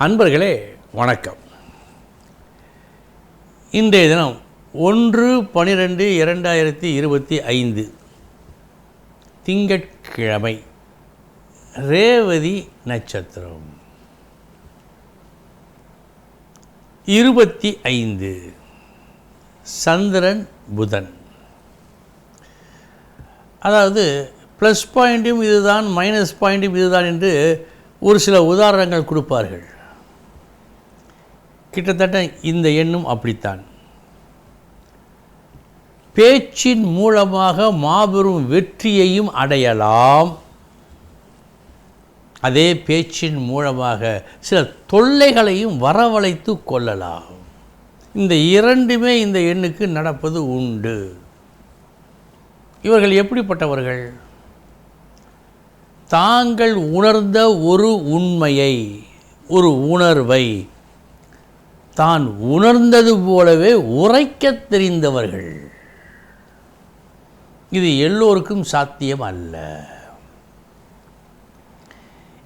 அன்பர்களே வணக்கம். இன்றைய தினம் ஒன்று பனிரெண்டு இரண்டாயிரத்தி இருபத்தி ஐந்து. திங்கட்கிழமை ரேவதி நட்சத்திரம். இருபத்தி ஐந்து. சந்திரன் புதன். அதாவது ப்ளஸ் பாயிண்ட்டும் இதுதான் மைனஸ் பாயிண்ட்டும் இதுதான் என்று ஒரு சில உதாரணங்கள் கொடுப்பார்கள். கிட்டத்தட்ட இந்த எண்ணும் அப்படித்தான். பேச்சின் மூலமாக மாபெரும் வெற்றியையும் அடையலாம். அதே பேச்சின் மூலமாக சில தொல்லைகளையும் வரவழைத்து கொள்ளலாம். இந்த இரண்டுமே இந்த எண்ணுக்கு நடப்பது உண்டு. இவர்கள் எப்படிப்பட்டவர்கள்? தாங்கள் உணர்ந்த ஒரு உண்மையை ஒரு உணர்வை தான் உணர்ந்தது போலவே உரைக்கத் தெரிந்தவர்கள். இது எல்லோருக்கும் சாத்தியம் அல்ல.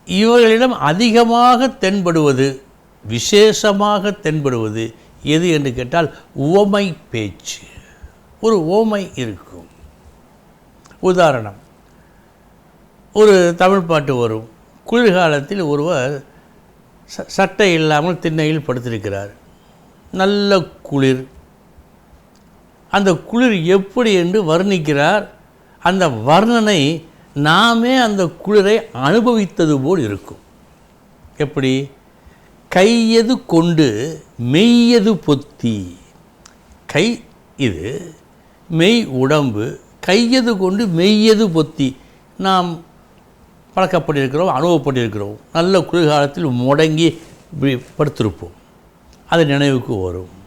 இவர்களிடம் அதிகமாக தென்படுவது விசேஷமாக தென்படுவது எது என்று கேட்டால் உவமை பேச்சு. ஒரு ஓமை இருக்கும். உதாரணம் ஒரு தமிழ் பாட்டு வரும். குளிர்காலத்தில் ஒருவர் ச சட்டை இல்லாமல் திண்ணையில் படுத்திருக்கிறார். நல்ல குளிர். அந்த குளிர் எப்படி என்று வர்ணிக்கிறார். அந்த வர்ணனை நாமே அந்த குளிரை அனுபவித்தது போல் இருக்கும். எப்படி? கையது கொண்டு மெய்யது பொத்தி? கை இது மெய் உடம்பு கையது கொண்டு மெய்யது பொத்தி? நாம் பழக்கப்பட்டிருக்கிறோம் அனுபவப்பட்டிருக்கிறோம். நல்ல குளிர்காலத்தில் முடங்கி இப்படி படுத்திருப்போம் அது நினைவுக்கு வரும்.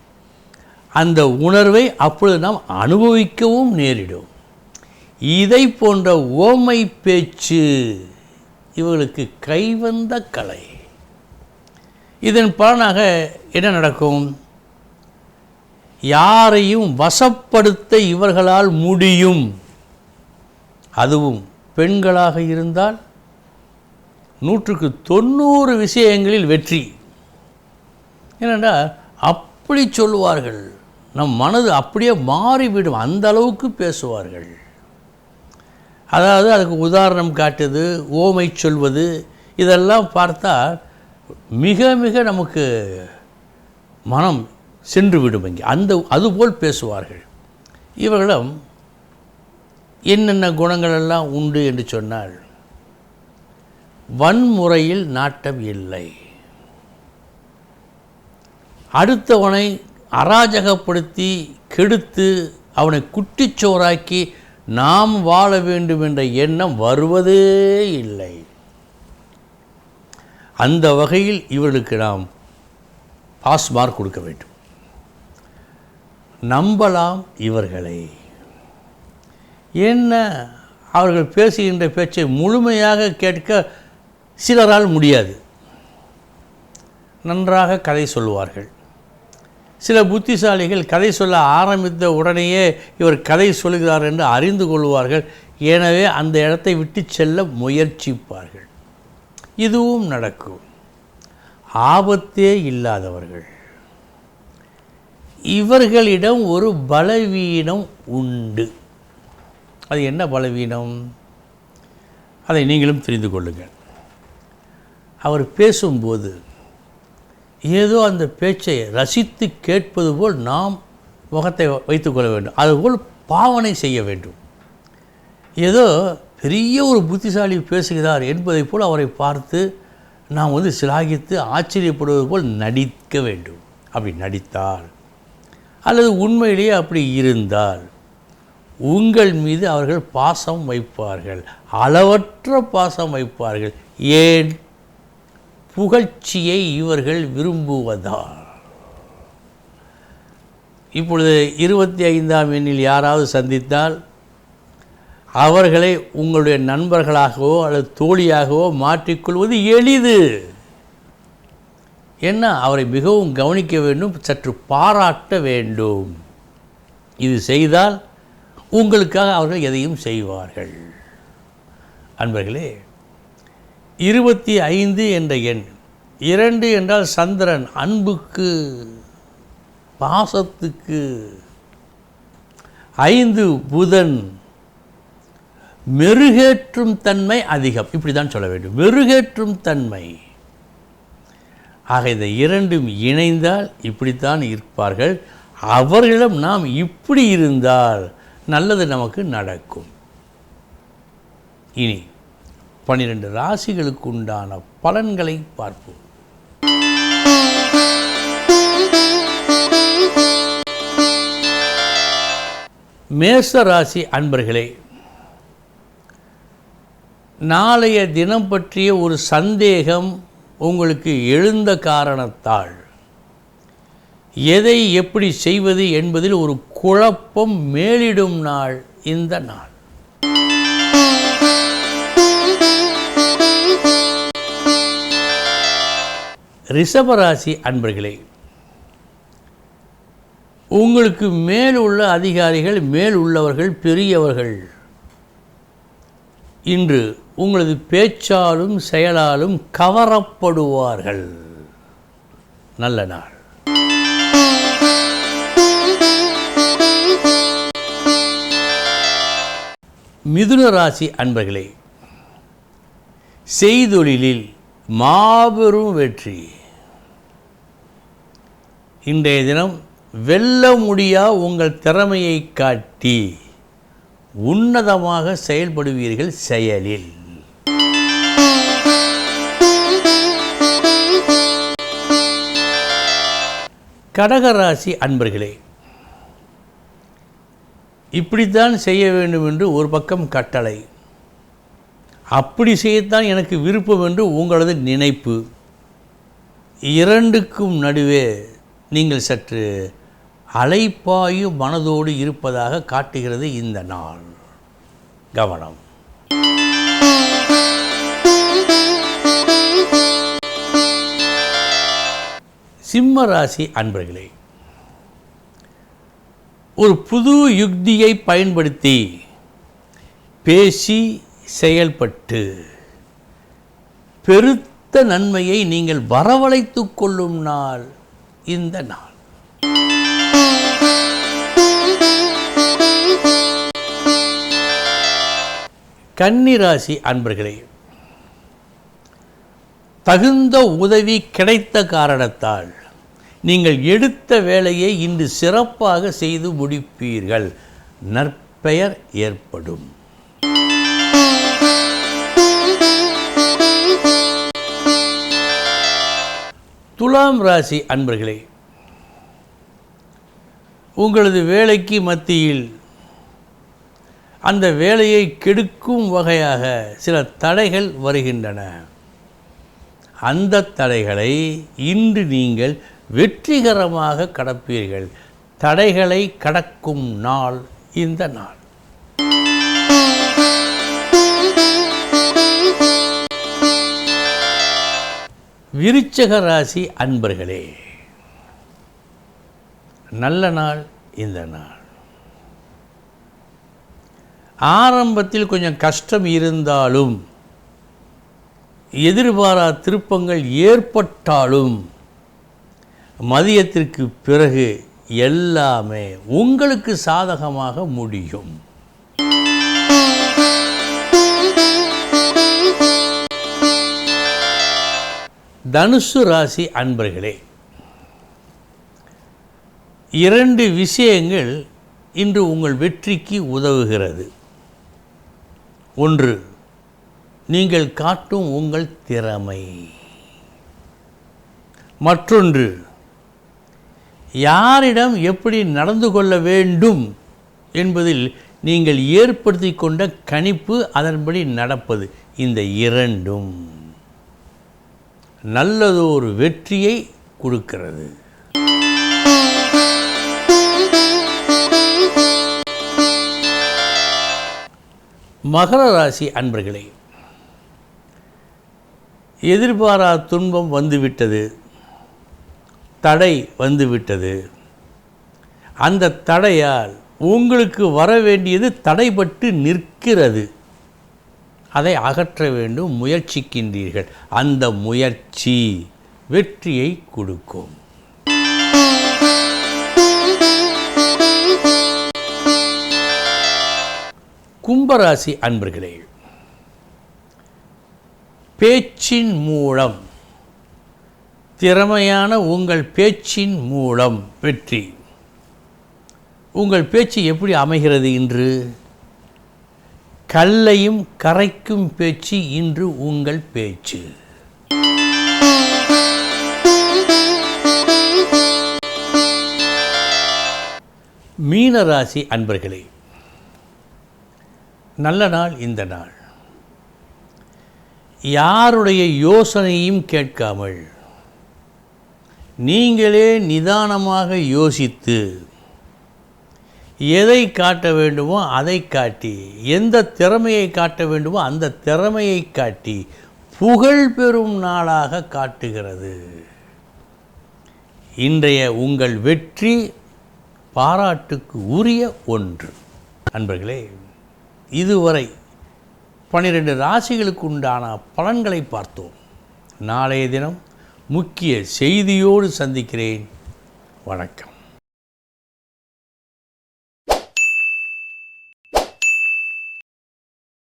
அந்த உணர்வை அப்பொழுது நாம் அனுபவிக்கவும் நேரிடும். இதை போன்ற ஓமை பேச்சு இவர்களுக்கு கைவந்த கலை. இதன் பலனாக என்ன நடக்கும்? யாரையும் வசப்படுத்த இவர்களால் முடியும். அதுவும் பெண்களாக இருந்தால் நூற்றுக்கு தொண்ணூறு விஷயங்களில் வெற்றி. ஏனென்றால் அப்படி சொல்வார்கள் நம் மனது அப்படியே மாறிவிடும். அந்த அளவுக்கு பேசுவார்கள். அதாவது அதுக்கு உதாரணம் காட்டுது ஓமை சொல்வது இதெல்லாம் பார்த்தா மிக மிக நமக்கு மனம் சென்று விடும் இங்கே. அந்த அதுபோல் பேசுவார்கள். இவர்களிடம் என்னென்ன குணங்கள் எல்லாம் உண்டு என்று சொன்னால் வன்முறையில் நாட்டம் இல்லை. அடுத்தவனை அராஜகப்படுத்தி கெடுத்து அவனை குட்டிச்சோராக்கி நாம் வாழ வேண்டும் என்ற எண்ணம் வருவதே இல்லை. அந்த வகையில் இவர்களுக்கு நாம் பாஸ் மார்க் கொடுக்க வேண்டும். நம்பலாம் இவர்களை. என்ன? அவர்கள் பேசுகின்ற பேச்சை முழுமையாக கேட்க சிலரால் முடியாது. நன்றாக கதை சொல்லுவார்கள். சில புத்திசாலிகள் கதை சொல்ல ஆரம்பித்த உடனேயே இவர் கதை சொல்கிறார் என்று அறிந்து கொள்வார்கள். எனவே அந்த இடத்தை விட்டு செல்ல முயற்சிப்பார்கள். இதுவும் நடக்கும். ஆபத்தே இல்லாதவர்கள். இவர்களிடம் ஒரு பலவீனம் உண்டு. அது என்ன பலவீனம்? அதை நீங்களும் தெரிந்து கொள்ளுங்கள். அவர் பேசும்போது ஏதோ அந்த பேச்சை ரசித்து கேட்பது போல் நாம் முகத்தை வைத்துக்கொள்ள வேண்டும். அதுபோல் பாவனை செய்ய வேண்டும். ஏதோ பெரிய ஒரு புத்திசாலி பேசுகிறார் என்பதைப் போல் அவரை பார்த்து நாம் வந்து சிலாகித்து ஆச்சரியப்படுவது போல் நடிக்க வேண்டும். அப்படி நடித்தால் அல்லது உண்மையிலேயே அப்படி இருந்தால் உங்கள் மீது அவர்கள் பாசம் வைப்பார்கள். அளவற்ற பாசம் வைப்பார்கள். ஏன் புகழ்ச்சியை இவர்கள் விரும்புவதால் இப்பொழுது இருபத்தி ஐந்தாம் எண்ணில் யாராவது சந்தித்தால் அவர்களை உங்களுடைய நண்பர்களாகவோ அல்லது தோழியாகவோ மாற்றிக்கொள்வது எளிது. என்ன? அவரை மிகவும் கவனிக்க வேண்டும் சற்று பாராட்ட வேண்டும். இது செய்தால் உங்களுக்காக அவர்கள் எதையும் செய்வார்கள். அன்பர்களே இருபத்தி ஐந்து என்ற எண். இரண்டு என்றால் சந்திரன் அன்புக்கு பாசத்துக்கு. ஐந்து புதன். மெருகேற்றும் தன்மை அதிகம். இப்படி தான் சொல்ல வேண்டும். மெருகேற்றும் தன்மை. ஆக இந்த இரண்டும் இணைந்தால் இப்படித்தான் இருப்பார்கள். அவர்களிடம் நாம் இப்படி இருந்தால் நல்லது நமக்கு நடக்கும். இனி பனிரெண்டு ராசிகளுக்கு உண்டான பலன்களை பார்ப்போம். மேச ராசி அன்பர்களே நாளைய தினம் பற்றிய ஒரு சந்தேகம் உங்களுக்கு எழுந்த காரணத்தால் எதை எப்படி செய்வது என்பதில் ஒரு குழப்பம் மேலிடும் நாள் இந்த நாள். ரிஷபராசி அன்பர்களே உங்களுக்கு மேல் உள்ள அதிகாரிகள் மேல் உள்ளவர்கள் பெரியவர்கள் இன்று உங்களது பேச்சாலும் செயலாலும் கவரப்படுவார்கள். நல்ல நாள். மிதுன ராசி அன்பர்களே செய்தொழிலில் மாபெரும் வெற்றி. இன்றைய தினம் வெல்ல முடியா உங்கள் திறமையை காட்டி உன்னதமாக செயல்படுவீர்கள் செயலில். கடகராசி அன்பர்களே இப்படித்தான் செய்ய வேண்டும் என்று ஒரு பக்கம் கட்டளை. அப்படி செய்யத்தான் எனக்கு விருப்பம் என்று உங்களது நினைப்பு. இரண்டுக்கும் நடுவே நீங்கள் சற்று அலைப்பாயும் மனதோடு இருப்பதாக காட்டுகிறது இந்த நாள். கவனம். சிம்ம ராசி அன்பர்களே ஒரு புது யுக்தியை பயன்படுத்தி பேசி செயல்பட்டு பெருத்த நன்மையை நீங்கள் வரவழைத்து கொள்ளும் நாள் இந்த நாள். கன்னிராசி அன்பர்களே தகுந்த உதவி கிடைத்த காரணத்தால் நீங்கள் எடுத்த வேலையை இன்று சிறப்பாக செய்து முடிப்பீர்கள். நற்பெயர் ஏற்படும். துலாம் ராசி அன்பர்களே உங்களது வேலைக்கு மத்தியில் அந்த வேலையை கெடுக்கும் வகையாக சில தடைகள் வருகின்றன. அந்த தடைகளை இன்று நீங்கள் வெற்றிகரமாக கடப்பீர்கள். தடைகளை கடக்கும் நாள் இந்த நாள். விருச்சக ராசி அன்பர்களே நல்ல நாள் இந்த நாள். ஆரம்பத்தில் கொஞ்சம் கஷ்டம் இருந்தாலும் எதிர்பாரா திருப்பங்கள் ஏற்பட்டாலும் மதியத்திற்கு பிறகு எல்லாமே உங்களுக்கு சாதகமாக முடியும். தனுசு ராசி அன்பர்களே இரண்டு விஷயங்கள் இன்று உங்கள் வெற்றிக்கு உதவுகிறது. ஒன்று நீங்கள் காட்டும் உங்கள் திறமை. மற்றொன்று யாரிடம் எப்படி நடந்து கொள்ள வேண்டும் என்பதில் நீங்கள் ஏற்படுத்தி கொண்ட கணிப்பு அதன்படி நடப்பது. இந்த இரண்டும். நல்லதொரு வெற்றியை கொடுக்கிறது. மகர ராசி அன்பர்களே எதிர்பாரா துன்பம் வந்துவிட்டது தடை வந்துவிட்டது. அந்த தடையால் உங்களுக்கு வர வேண்டியது தடைபட்டு நிற்கிறது. அதை அகற்ற வேண்டும் முயற்சிக்கின்றீர்கள். அந்த முயற்சி வெற்றியை கொடுக்கும். கும்பராசி அன்பர்களே பேச்சின் மூலம் திறமையான உங்கள் பேச்சின் மூலம் வெற்றி. உங்கள் பேச்சு எப்படி அமைகிறது இன்று? கல்லையும் கரைக்கும் பேச்சு இன்று உங்கள் பேச்சு. மீனராசி அன்பர்களே நல்ல நாள் இந்த நாள். யாருடைய யோசனையும் கேட்காமல் நீங்களே நிதானமாக யோசித்து எதை காட்ட வேண்டுமோ அதை காட்டி. எந்த திறமையை காட்ட வேண்டுமோ அந்த திறமையை காட்டி. புகழ் பெறும் நாளாக காட்டுகிறது. இன்றைய உங்கள் வெற்றி பாராட்டுக்கு உரிய ஒன்று. அன்பர்களே இதுவரை பன்னிரெண்டு ராசிகளுக்கு உண்டான பலன்களை பார்த்தோம். நாளைய தினம் முக்கிய செய்தியோடு சந்திக்கிறேன். வணக்கம்.